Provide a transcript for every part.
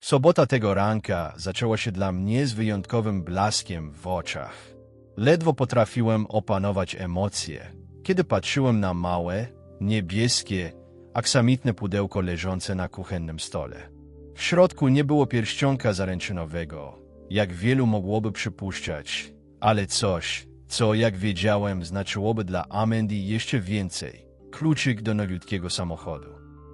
Sobota tego ranka zaczęła się dla mnie z wyjątkowym blaskiem w oczach. Ledwo potrafiłem opanować emocje, kiedy patrzyłem na małe, niebieskie, aksamitne pudełko leżące na kuchennym stole. W środku nie było pierścionka zaręczynowego, jak wielu mogłoby przypuszczać, ale coś, co jak wiedziałem znaczyłoby dla Amendy jeszcze więcej. Kluczyk do nowiutkiego samochodu.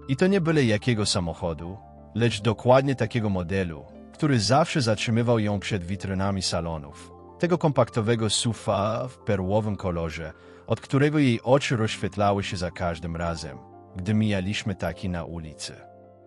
I to nie byle jakiego samochodu, lecz dokładnie takiego modelu, który zawsze zatrzymywał ją przed witrynami salonów. Tego kompaktowego sufa w perłowym kolorze, od którego jej oczy rozświetlały się za każdym razem, gdy mijaliśmy taki na ulicy.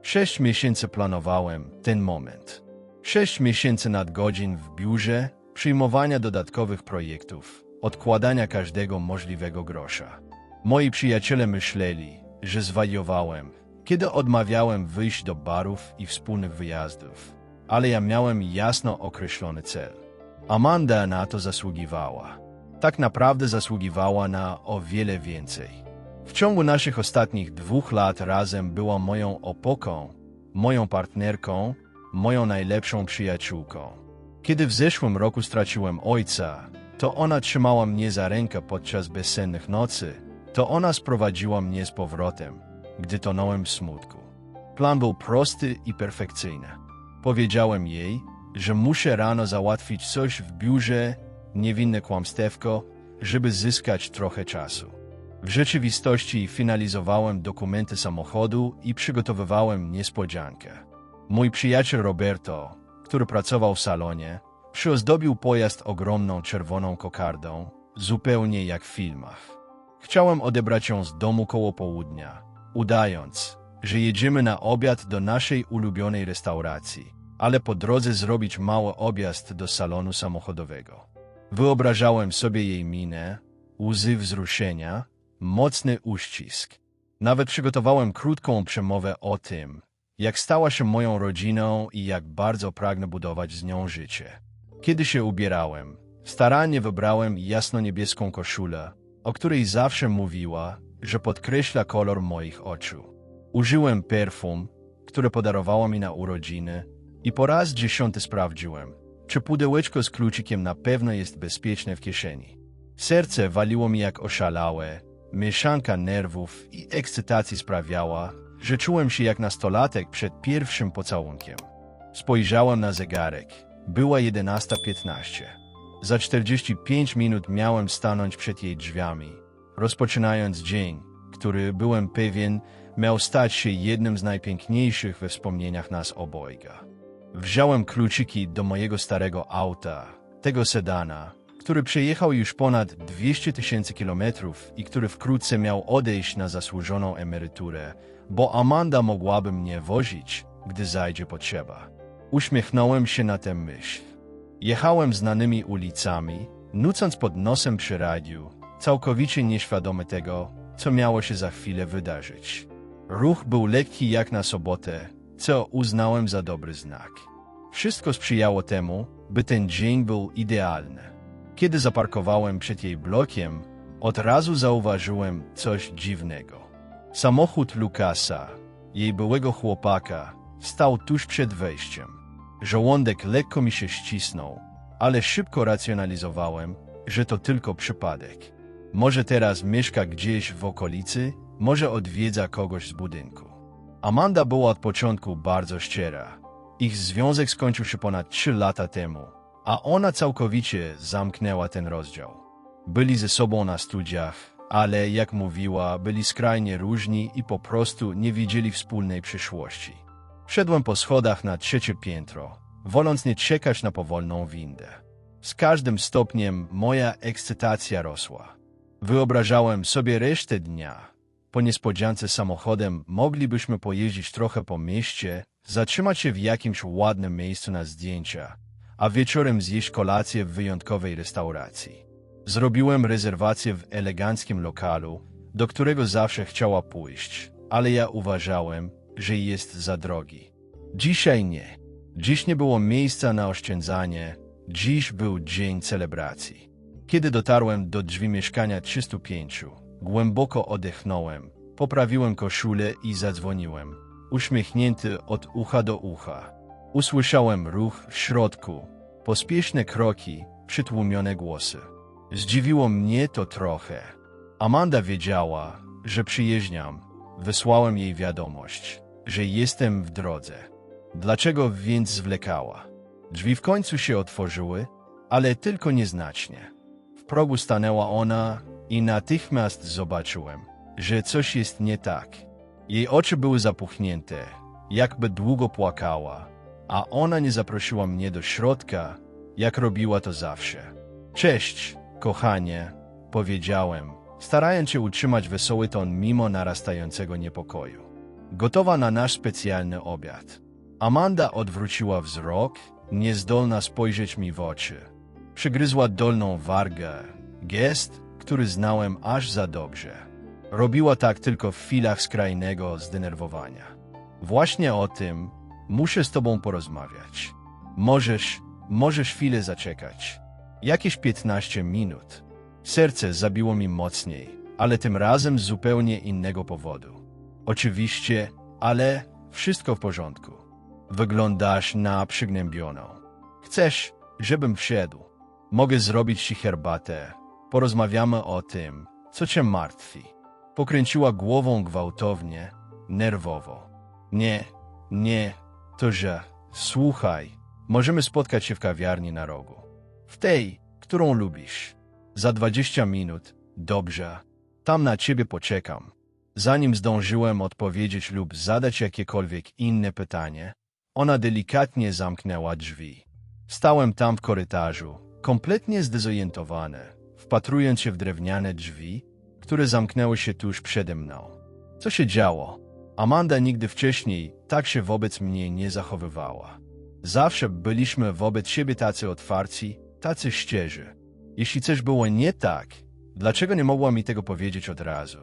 Sześć miesięcy planowałem ten moment. Sześć miesięcy nadgodzin w biurze, przyjmowania dodatkowych projektów, odkładania każdego możliwego grosza. Moi przyjaciele myśleli, że zwariowałem, kiedy odmawiałem wyjść do barów i wspólnych wyjazdów, ale ja miałem jasno określony cel. Amanda na to zasługiwała. Tak naprawdę zasługiwała na o wiele więcej. W ciągu naszych ostatnich dwóch lat razem była moją opoką, moją partnerką, moją najlepszą przyjaciółką. Kiedy w zeszłym roku straciłem ojca, to ona trzymała mnie za rękę podczas bezsennych nocy, to ona sprowadziła mnie z powrotem, gdy tonąłem w smutku. Plan był prosty i perfekcyjny. Powiedziałem jej, że muszę rano załatwić coś w biurze, niewinne kłamstewko, żeby zyskać trochę czasu. W rzeczywistości finalizowałem dokumenty samochodu i przygotowywałem niespodziankę. Mój przyjaciel Roberto, który pracował w salonie, przyozdobił pojazd ogromną czerwoną kokardą, zupełnie jak w filmach. Chciałem odebrać ją z domu koło południa, udając, że jedziemy na obiad do naszej ulubionej restauracji, ale po drodze zrobić mały objazd do salonu samochodowego. Wyobrażałem sobie jej minę, łzy wzruszenia, mocny uścisk. Nawet przygotowałem krótką przemowę o tym, jak stała się moją rodziną i jak bardzo pragnę budować z nią życie. Kiedy się ubierałem, starannie wybrałem jasno-niebieską koszulę, o której zawsze mówiła, że podkreśla kolor moich oczu. Użyłem perfum, które podarowała mi na urodziny i po raz dziesiąty sprawdziłem, czy pudełeczko z kluczykiem na pewno jest bezpieczne w kieszeni. Serce waliło mi jak oszalałe, mieszanka nerwów i ekscytacji sprawiała, że czułem się jak nastolatek przed pierwszym pocałunkiem. Spojrzałem na zegarek. Była 11.15. Za 45 minut miałem stanąć przed jej drzwiami, rozpoczynając dzień, który byłem pewien miał stać się jednym z najpiękniejszych we wspomnieniach nas obojga. Wziąłem kluczyki do mojego starego auta, tego sedana, który przejechał już ponad 200 tysięcy kilometrów i który wkrótce miał odejść na zasłużoną emeryturę, bo Amanda mogłaby mnie wozić, gdy zajdzie potrzeba. Uśmiechnąłem się na tę myśl. Jechałem znanymi ulicami, nucąc pod nosem przy radiu, całkowicie nieświadomy tego, co miało się za chwilę wydarzyć. Ruch był lekki jak na sobotę, co uznałem za dobry znak. Wszystko sprzyjało temu, by ten dzień był idealny. Kiedy zaparkowałem przed jej blokiem, od razu zauważyłem coś dziwnego. Samochód Lukasa, jej byłego chłopaka, stał tuż przed wejściem. Żołądek lekko mi się ścisnął, ale szybko racjonalizowałem, że to tylko przypadek. Może teraz mieszka gdzieś w okolicy, może odwiedza kogoś z budynku. Amanda była od początku bardzo szczera. Ich związek skończył się ponad trzy lata temu, a ona całkowicie zamknęła ten rozdział. Byli ze sobą na studiach, ale jak mówiła, byli skrajnie różni i po prostu nie widzieli wspólnej przyszłości. Szedłem po schodach na trzecie piętro, woląc nie czekać na powolną windę. Z każdym stopniem moja ekscytacja rosła. Wyobrażałem sobie resztę dnia. Po niespodziance samochodem moglibyśmy pojeździć trochę po mieście, zatrzymać się w jakimś ładnym miejscu na zdjęcia, a wieczorem zjeść kolację w wyjątkowej restauracji. Zrobiłem rezerwację w eleganckim lokalu, do którego zawsze chciała pójść, ale ja uważałem, że jest za drogi. Dzisiaj nie. Dziś nie było miejsca na oszczędzanie, dziś był dzień celebracji. Kiedy dotarłem do drzwi mieszkania 305, głęboko odetchnąłem, poprawiłem koszulę i zadzwoniłem, uśmiechnięty od ucha do ucha. Usłyszałem ruch w środku, pospieszne kroki, przytłumione głosy. Zdziwiło mnie to trochę. Amanda wiedziała, że przyjeżdżam. Wysłałem jej wiadomość, że jestem w drodze. Dlaczego więc zwlekała? Drzwi w końcu się otworzyły, ale tylko nieznacznie. Progu stanęła ona i natychmiast zobaczyłem, że coś jest nie tak. Jej oczy były zapuchnięte, jakby długo płakała, a ona nie zaprosiła mnie do środka, jak robiła to zawsze. Cześć, kochanie, powiedziałem, starając się utrzymać wesoły ton mimo narastającego niepokoju. Gotowa na nasz specjalny obiad. Amanda odwróciła wzrok, niezdolna spojrzeć mi w oczy. Przygryzła dolną wargę, gest, który znałem aż za dobrze. Robiła tak tylko w chwilach skrajnego zdenerwowania. Właśnie o tym muszę z tobą porozmawiać. Możesz, możesz chwilę zaczekać. Jakieś 15 minut. Serce zabiło mi mocniej, ale tym razem z zupełnie innego powodu. Oczywiście, ale wszystko w porządku. Wyglądasz na przygnębioną. Chcesz, żebym wszedł? Mogę zrobić ci herbatę. Porozmawiamy o tym, co cię martwi. Pokręciła głową gwałtownie, nerwowo. Nie, nie, to że. Słuchaj, możemy spotkać się w kawiarni na rogu. W tej, którą lubisz. Za dwadzieścia minut. Dobrze. Tam na ciebie poczekam. Zanim zdążyłem odpowiedzieć lub zadać jakiekolwiek inne pytanie, ona delikatnie zamknęła drzwi. Stałem tam w korytarzu, kompletnie zdezorientowany, wpatrując się w drewniane drzwi, które zamknęły się tuż przede mną. Co się działo? Amanda nigdy wcześniej tak się wobec mnie nie zachowywała. Zawsze byliśmy wobec siebie tacy otwarci, tacy szczerzy. Jeśli coś było nie tak, dlaczego nie mogła mi tego powiedzieć od razu?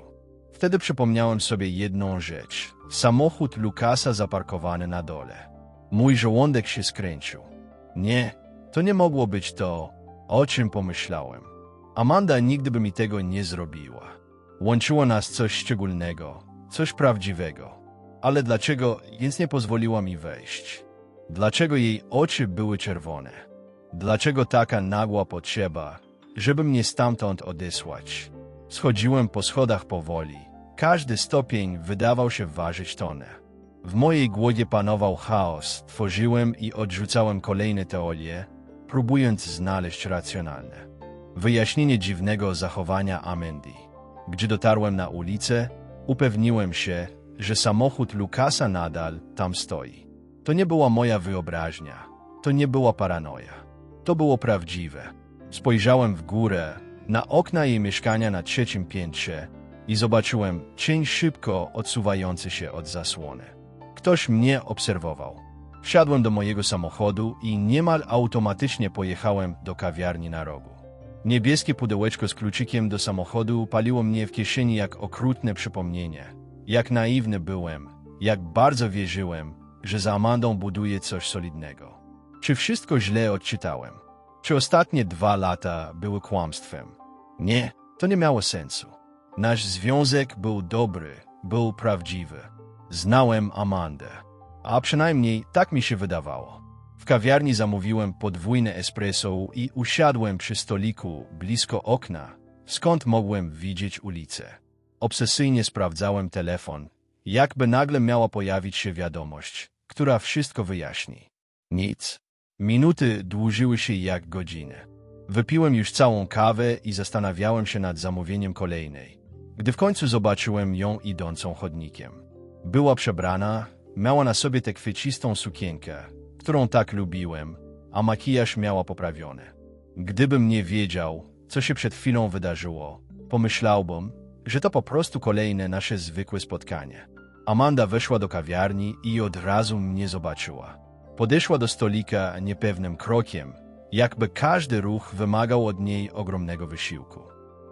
Wtedy przypomniałem sobie jedną rzecz. Samochód Lukasa zaparkowany na dole. Mój żołądek się skręcił. Nie, to nie mogło być to, o czym pomyślałem. Amanda nigdy by mi tego nie zrobiła. Łączyło nas coś szczególnego, coś prawdziwego. Ale dlaczego więc nie pozwoliła mi wejść? Dlaczego jej oczy były czerwone? Dlaczego taka nagła potrzeba, żeby mnie stamtąd odesłać? Schodziłem po schodach powoli. Każdy stopień wydawał się ważyć tonę. W mojej głowie panował chaos. Tworzyłem i odrzucałem kolejne teorie, próbując znaleźć racjonalne wyjaśnienie dziwnego zachowania Amendy. Gdy dotarłem na ulicę, upewniłem się, że samochód Lukasa nadal tam stoi. To nie była moja wyobraźnia, to nie była paranoja. To było prawdziwe. Spojrzałem w górę, na okna jej mieszkania na trzecim piętrze i zobaczyłem cień szybko odsuwający się od zasłony. Ktoś mnie obserwował. Wsiadłem do mojego samochodu i niemal automatycznie pojechałem do kawiarni na rogu. Niebieskie pudełeczko z kluczykiem do samochodu paliło mnie w kieszeni jak okrutne przypomnienie. Jak naiwny byłem, jak bardzo wierzyłem, że za Amandą buduję coś solidnego. Czy wszystko źle odczytałem? Czy ostatnie dwa lata były kłamstwem? Nie, to nie miało sensu. Nasz związek był dobry, był prawdziwy. Znałem Amandę, a przynajmniej tak mi się wydawało. W kawiarni zamówiłem podwójne espresso i usiadłem przy stoliku blisko okna, skąd mogłem widzieć ulicę. Obsesyjnie sprawdzałem telefon, jakby nagle miała pojawić się wiadomość, która wszystko wyjaśni. Nic. Minuty dłużyły się jak godziny. Wypiłem już całą kawę i zastanawiałem się nad zamówieniem kolejnej, gdy w końcu zobaczyłem ją idącą chodnikiem. Była przebrana, miała na sobie tę kwiecistą sukienkę, którą tak lubiłem, a makijaż miała poprawiony. Gdybym nie wiedział, co się przed chwilą wydarzyło, pomyślałbym, że to po prostu kolejne nasze zwykłe spotkanie. Amanda weszła do kawiarni i od razu mnie zobaczyła. Podeszła do stolika niepewnym krokiem, jakby każdy ruch wymagał od niej ogromnego wysiłku.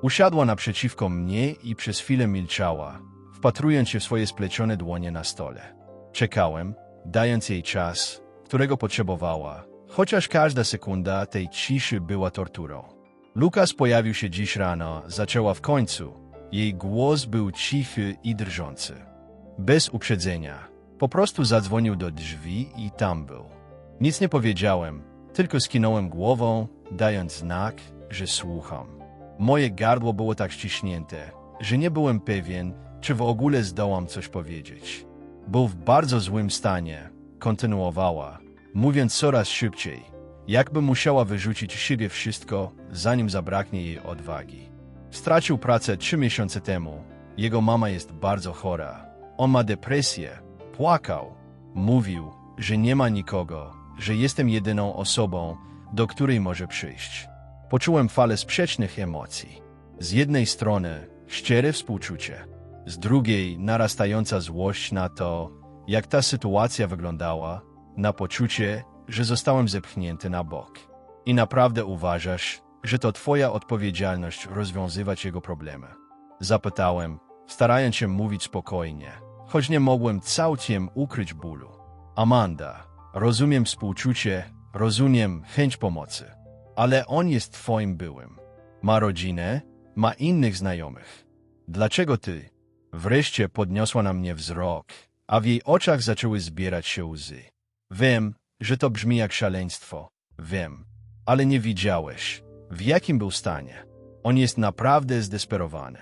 Usiadła naprzeciwko mnie i przez chwilę milczała, wpatrując się w swoje splecione dłonie na stole. Czekałem, dając jej czas, którego potrzebowała, chociaż każda sekunda tej ciszy była torturą. Lukas pojawił się dziś rano, zaczęła w końcu. Jej głos był cichy i drżący. Bez uprzedzenia. Po prostu zadzwonił do drzwi i tam był. Nic nie powiedziałem, tylko skinąłem głową, dając znak, że słucham. Moje gardło było tak ściśnięte, że nie byłem pewien, czy w ogóle zdołam coś powiedzieć. Był w bardzo złym stanie, kontynuowała, mówiąc coraz szybciej, jakby musiała wyrzucić z siebie wszystko, zanim zabraknie jej odwagi. Stracił pracę trzy miesiące temu. Jego mama jest bardzo chora. On ma depresję. Płakał. Mówił, że nie ma nikogo, że jestem jedyną osobą, do której może przyjść. Poczułem falę sprzecznych emocji. Z jednej strony szczere współczucie, z drugiej narastająca złość na to, jak ta sytuacja wyglądała, na poczucie, że zostałem zepchnięty na bok. I naprawdę uważasz, że to twoja odpowiedzialność rozwiązywać jego problemy? Zapytałem, starając się mówić spokojnie, choć nie mogłem całkiem ukryć bólu. Amanda, rozumiem współczucie, rozumiem chęć pomocy, ale on jest twoim byłym. Ma rodzinę, ma innych znajomych. Dlaczego ty? Wreszcie podniosła na mnie wzrok, a w jej oczach zaczęły zbierać się łzy. Wiem, że to brzmi jak szaleństwo. Wiem, ale nie widziałeś, w jakim był stanie. On jest naprawdę zdesperowany.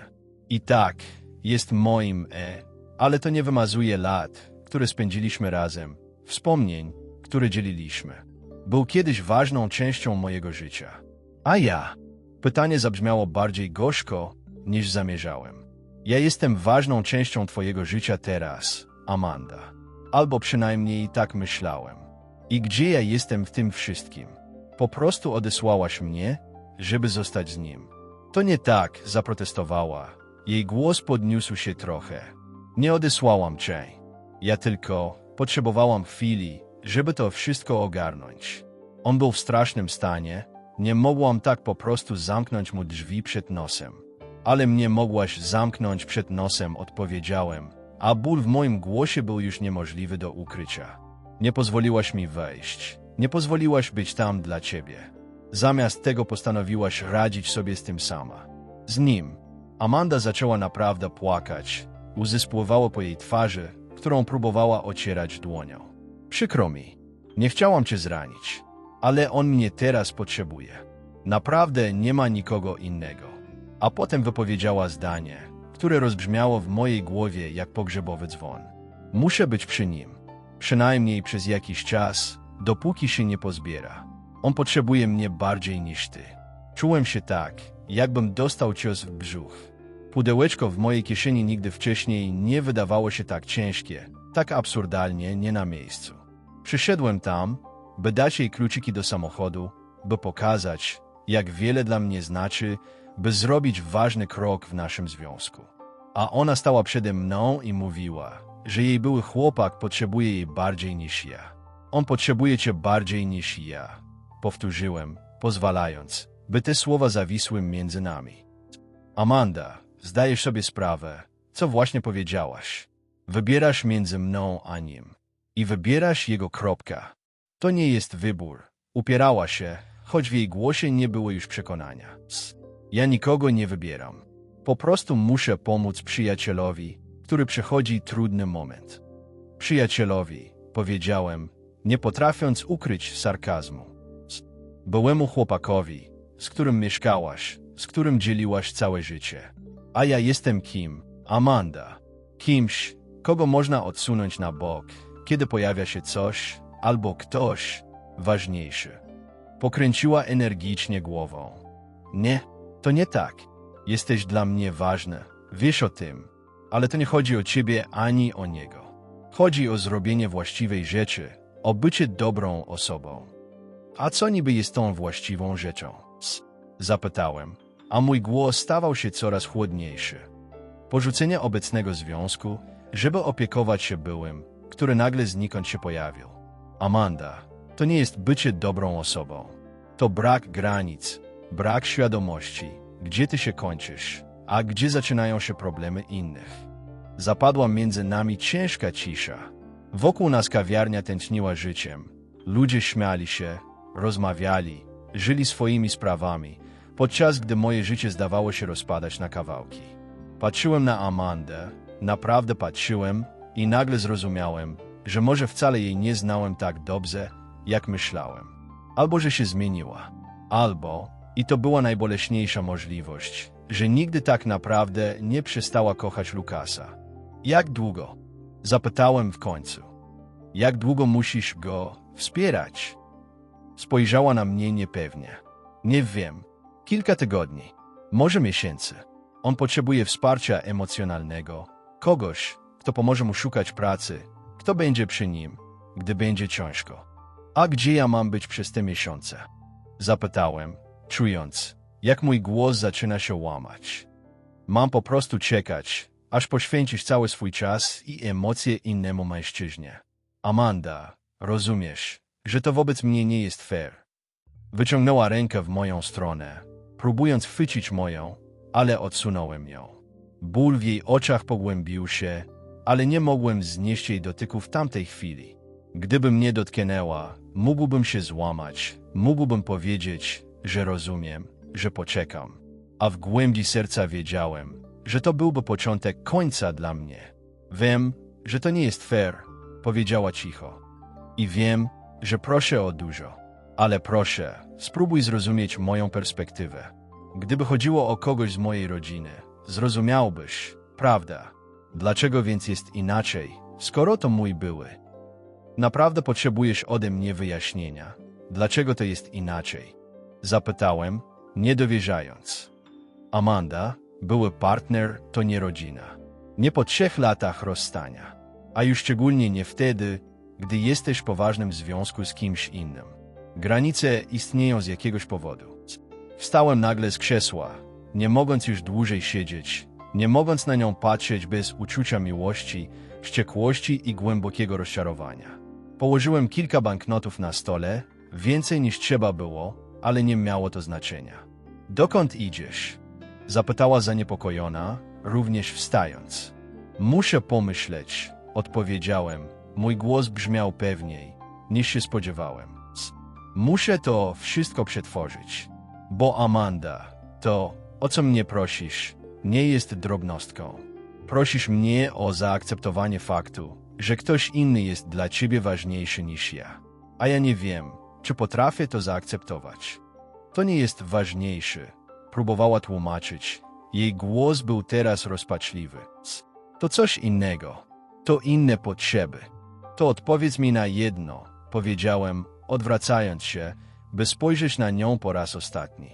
I tak, jest moim e, ale to nie wymazuje lat, które spędziliśmy razem, wspomnień, które dzieliliśmy. Był kiedyś ważną częścią mojego życia. A ja? Pytanie zabrzmiało bardziej gorzko, niż zamierzałem. Ja jestem ważną częścią twojego życia teraz, Amanda. Albo przynajmniej tak myślałem. I gdzie ja jestem w tym wszystkim? Po prostu odesłałaś mnie, żeby zostać z nim. To nie tak, zaprotestowała. Jej głos podniósł się trochę. Nie odesłałam cię. Ja tylko potrzebowałam chwili, żeby to wszystko ogarnąć. On był w strasznym stanie, nie mogłam tak po prostu zamknąć mu drzwi przed nosem. Ale mnie mogłaś zamknąć przed nosem, odpowiedziałem, a ból w moim głosie był już niemożliwy do ukrycia. Nie pozwoliłaś mi wejść, nie pozwoliłaś być tam dla ciebie. Zamiast tego postanowiłaś radzić sobie z tym sama. Z nim. Amanda zaczęła naprawdę płakać. Łzy spływały po jej twarzy, którą próbowała ocierać dłonią. Przykro mi. Nie chciałam cię zranić, ale on mnie teraz potrzebuje. Naprawdę nie ma nikogo innego. A potem wypowiedziała zdanie, które rozbrzmiało w mojej głowie jak pogrzebowy dzwon. Muszę być przy nim. Przynajmniej przez jakiś czas, dopóki się nie pozbiera. On potrzebuje mnie bardziej niż ty. Czułem się tak, jakbym dostał cios w brzuch. Pudełeczko w mojej kieszeni nigdy wcześniej nie wydawało się tak ciężkie, tak absurdalnie nie na miejscu. Przyszedłem tam, by dać jej kluczyki do samochodu, by pokazać, jak wiele dla mnie znaczy, by zrobić ważny krok w naszym związku. A ona stała przede mną i mówiła, że jej były chłopak potrzebuje jej bardziej niż ja. On potrzebuje cię bardziej niż ja powtórzyłem, pozwalając, by te słowa zawisły między nami. Amanda, zdajesz sobie sprawę, co właśnie powiedziałaś. Wybierasz między mną a nim. I wybierasz jego kropka. To nie jest wybór. Upierała się, choć w jej głosie nie było już przekonania. Ja nikogo nie wybieram. Po prostu muszę pomóc przyjacielowi, który przechodzi trudny moment. Przyjacielowi, powiedziałem, nie potrafiąc ukryć sarkazmu. Byłemu chłopakowi, z którym mieszkałaś, z którym dzieliłaś całe życie. A ja jestem kim? Amanda. Kimś, kogo można odsunąć na bok, kiedy pojawia się coś albo ktoś ważniejszy. Pokręciła energicznie głową. Nie, to nie tak. Jesteś dla mnie ważny, wiesz o tym, ale to nie chodzi o ciebie ani o niego. Chodzi o zrobienie właściwej rzeczy, o bycie dobrą osobą. A co niby jest tą właściwą rzeczą? Zapytałem, a mój głos stawał się coraz chłodniejszy. Porzucenie obecnego związku, żeby opiekować się byłym, który nagle znikąd się pojawił. Amanda, to nie jest bycie dobrą osobą. To brak granic, brak świadomości, gdzie ty się kończysz, a gdzie zaczynają się problemy innych. Zapadła między nami ciężka cisza. Wokół nas kawiarnia tętniła życiem. Ludzie śmiali się, rozmawiali, żyli swoimi sprawami, podczas gdy moje życie zdawało się rozpadać na kawałki. Patrzyłem na Amandę, naprawdę patrzyłem i nagle zrozumiałem, że może wcale jej nie znałem tak dobrze, jak myślałem. Albo że się zmieniła. Albo, i to była najboleśniejsza możliwość, że nigdy tak naprawdę nie przestała kochać Lukasa. Jak długo? Zapytałem w końcu. Jak długo musisz go wspierać? Spojrzała na mnie niepewnie. Nie wiem. Kilka tygodni. Może miesięcy. On potrzebuje wsparcia emocjonalnego. Kogoś, kto pomoże mu szukać pracy. Kto będzie przy nim, gdy będzie ciężko. A gdzie ja mam być przez te miesiące? Zapytałem, czując, jak mój głos zaczyna się łamać. Mam po prostu czekać, aż poświęcisz cały swój czas i emocje innemu mężczyźnie. Amanda, rozumiesz, że to wobec mnie nie jest fair. Wyciągnęła rękę w moją stronę, próbując chwycić moją, ale odsunąłem ją. Ból w jej oczach pogłębił się, ale nie mogłem znieść jej dotyku w tamtej chwili. Gdyby mnie dotknęła, mógłbym się złamać, mógłbym powiedzieć, że rozumiem, że poczekam. A w głębi serca wiedziałem, że to byłby początek końca dla mnie. Wiem, że to nie jest fair, powiedziała cicho. I wiem, że proszę o dużo. Ale proszę, spróbuj zrozumieć moją perspektywę. Gdyby chodziło o kogoś z mojej rodziny, zrozumiałbyś, prawda? Dlaczego więc jest inaczej, skoro to mój były? Naprawdę potrzebujesz ode mnie wyjaśnienia. Dlaczego to jest inaczej? Zapytałem, nie dowierzając. Amanda, były partner to nie rodzina. Nie po trzech latach rozstania, a już szczególnie nie wtedy, gdy jesteś w poważnym związku z kimś innym. Granice istnieją z jakiegoś powodu. Wstałem nagle z krzesła, nie mogąc już dłużej siedzieć, nie mogąc na nią patrzeć bez uczucia miłości, wściekłości i głębokiego rozczarowania. Położyłem kilka banknotów na stole, więcej niż trzeba było, ale nie miało to znaczenia. Dokąd idziesz? Zapytała zaniepokojona, również wstając. Muszę pomyśleć, odpowiedziałem. Mój głos brzmiał pewniej, niż się spodziewałem. Muszę to wszystko przetworzyć, bo Amanda, to, o co mnie prosisz, nie jest drobnostką. Prosisz mnie o zaakceptowanie faktu, że ktoś inny jest dla ciebie ważniejszy niż ja. A ja nie wiem, czy potrafię to zaakceptować. To nie jest ważniejszy, próbowała tłumaczyć. Jej głos był teraz rozpaczliwy. To coś innego. To inne potrzeby. To odpowiedz mi na jedno, powiedziałem, odwracając się, by spojrzeć na nią po raz ostatni.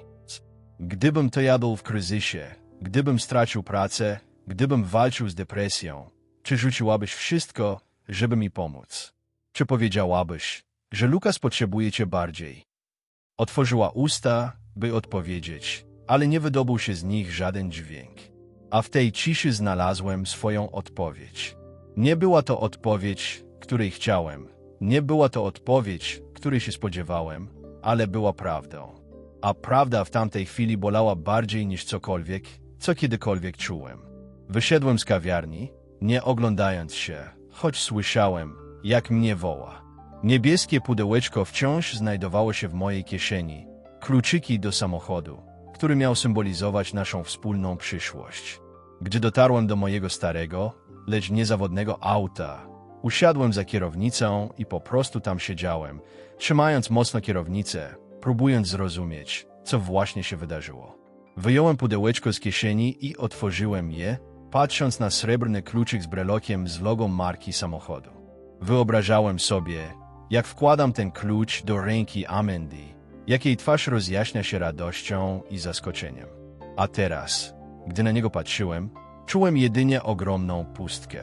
Gdybym to ja był w kryzysie, gdybym stracił pracę, gdybym walczył z depresją, czy rzuciłabyś wszystko, żeby mi pomóc? Czy powiedziałabyś, że Lukas potrzebuje cię bardziej? Otworzyła usta, by odpowiedzieć, ale nie wydobył się z nich żaden dźwięk. A w tej ciszy znalazłem swoją odpowiedź. Nie była to odpowiedź, której chciałem. Nie była to odpowiedź, której się spodziewałem, ale była prawdą. A prawda w tamtej chwili bolała bardziej niż cokolwiek, co kiedykolwiek czułem. Wyszedłem z kawiarni, nie oglądając się, choć słyszałem, jak mnie woła. Niebieskie pudełeczko wciąż znajdowało się w mojej kieszeni, kluczyki do samochodu, który miał symbolizować naszą wspólną przyszłość. Gdy dotarłem do mojego starego, lecz niezawodnego auta, usiadłem za kierownicą i po prostu tam siedziałem, trzymając mocno kierownicę, próbując zrozumieć, co właśnie się wydarzyło. Wyjąłem pudełeczko z kieszeni i otworzyłem je, patrząc na srebrny kluczyk z brelokiem z logo marki samochodu. Wyobrażałem sobie, jak wkładam ten klucz do ręki Amendy, jak jej twarz rozjaśnia się radością i zaskoczeniem. A teraz, gdy na niego patrzyłem, czułem jedynie ogromną pustkę.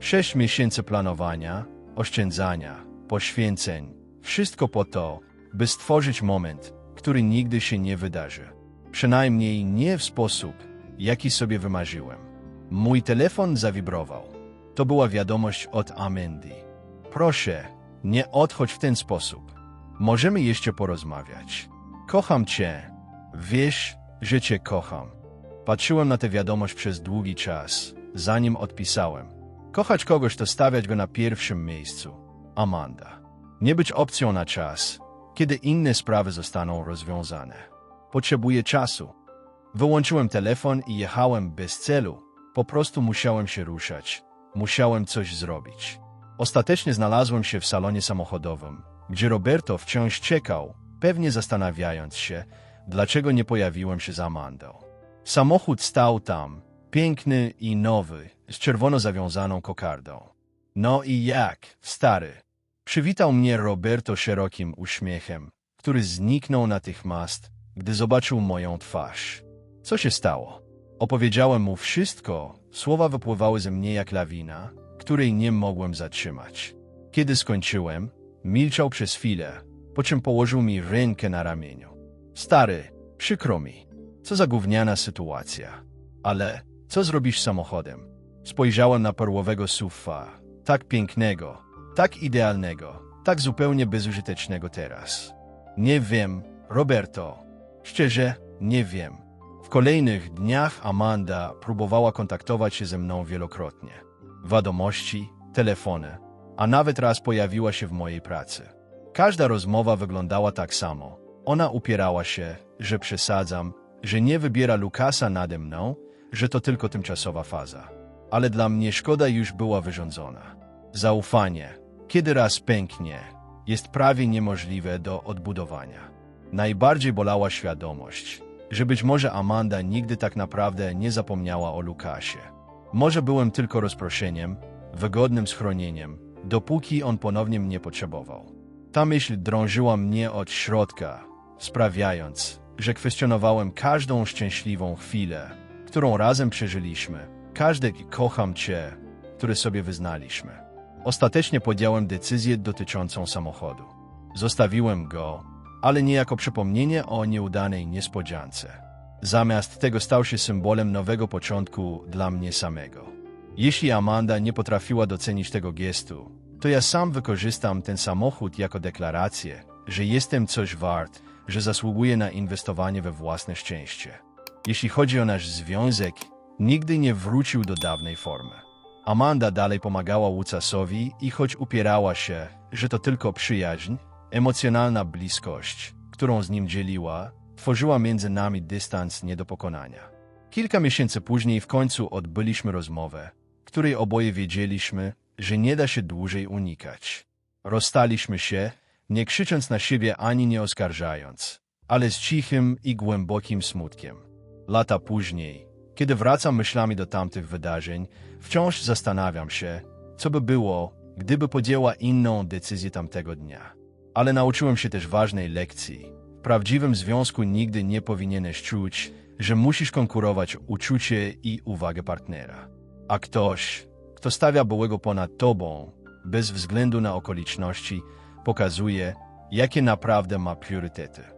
Sześć miesięcy planowania, oszczędzania, poświęceń, wszystko po to, by stworzyć moment, który nigdy się nie wydarzy. Przynajmniej nie w sposób, jaki sobie wymarzyłem. Mój telefon zawibrował. To była wiadomość od Amendy. Proszę, nie odchodź w ten sposób. Możemy jeszcze porozmawiać. Kocham cię. Wiesz, że cię kocham. Patrzyłem na tę wiadomość przez długi czas, zanim odpisałem. Kochać kogoś to stawiać go na pierwszym miejscu. Amanda. Nie być opcją na czas, kiedy inne sprawy zostaną rozwiązane. Potrzebuję czasu. Wyłączyłem telefon i jechałem bez celu. Po prostu musiałem się ruszać. Musiałem coś zrobić. Ostatecznie znalazłem się w salonie samochodowym, gdzie Roberto wciąż czekał, pewnie zastanawiając się, dlaczego nie pojawiłem się z Amandą. Samochód stał tam, piękny i nowy, z czerwono zawiązaną kokardą. No i jak, stary? Przywitał mnie Roberto szerokim uśmiechem, który zniknął natychmiast, gdy zobaczył moją twarz. Co się stało? Opowiedziałem mu wszystko, słowa wypływały ze mnie jak lawina, której nie mogłem zatrzymać. Kiedy skończyłem, milczał przez chwilę, po czym położył mi rękę na ramieniu. Stary, przykro mi. Co za gówniana sytuacja. Ale co zrobisz samochodem? Spojrzałem na perłowego sufa, tak pięknego, tak idealnego, tak zupełnie bezużytecznego teraz. Nie wiem, Roberto. Szczerze, nie wiem. W kolejnych dniach Amanda próbowała kontaktować się ze mną wielokrotnie. Wiadomości, telefony, a nawet raz pojawiła się w mojej pracy. Każda rozmowa wyglądała tak samo. Ona upierała się, że przesadzam, że nie wybiera Lukasa nade mną, że to tylko tymczasowa faza. Ale dla mnie szkoda już była wyrządzona. Zaufanie, kiedy raz pęknie, jest prawie niemożliwe do odbudowania. Najbardziej bolała świadomość, że być może Amanda nigdy tak naprawdę nie zapomniała o Lukasie. Może byłem tylko rozproszeniem, wygodnym schronieniem, dopóki on ponownie mnie potrzebował. Ta myśl drążyła mnie od środka, sprawiając, że kwestionowałem każdą szczęśliwą chwilę, którą razem przeżyliśmy, każdy kocham cię, który sobie wyznaliśmy. Ostatecznie podjąłem decyzję dotyczącą samochodu. Zostawiłem go, ale nie jako przypomnienie o nieudanej niespodziance. Zamiast tego stał się symbolem nowego początku dla mnie samego. Jeśli Amanda nie potrafiła docenić tego gestu, to ja sam wykorzystam ten samochód jako deklarację, że jestem coś wart, że zasługuję na inwestowanie we własne szczęście. Jeśli chodzi o nasz związek, nigdy nie wrócił do dawnej formy. Amanda dalej pomagała Łucasowi i choć upierała się, że to tylko przyjaźń, emocjonalna bliskość, którą z nim dzieliła, tworzyła między nami dystans nie do pokonania. Kilka miesięcy później w końcu odbyliśmy rozmowę, której oboje wiedzieliśmy, że nie da się dłużej unikać. Rozstaliśmy się, nie krzycząc na siebie ani nie oskarżając, ale z cichym i głębokim smutkiem. Lata później, kiedy wracam myślami do tamtych wydarzeń, wciąż zastanawiam się, co by było, gdyby podjęła inną decyzję tamtego dnia. Ale nauczyłem się też ważnej lekcji. Prawdziwym związku nigdy nie powinieneś czuć, że musisz konkurować uczucie i uwagę partnera. A ktoś, kto stawia byłego ponad tobą, bez względu na okoliczności, pokazuje, jakie naprawdę ma priorytety.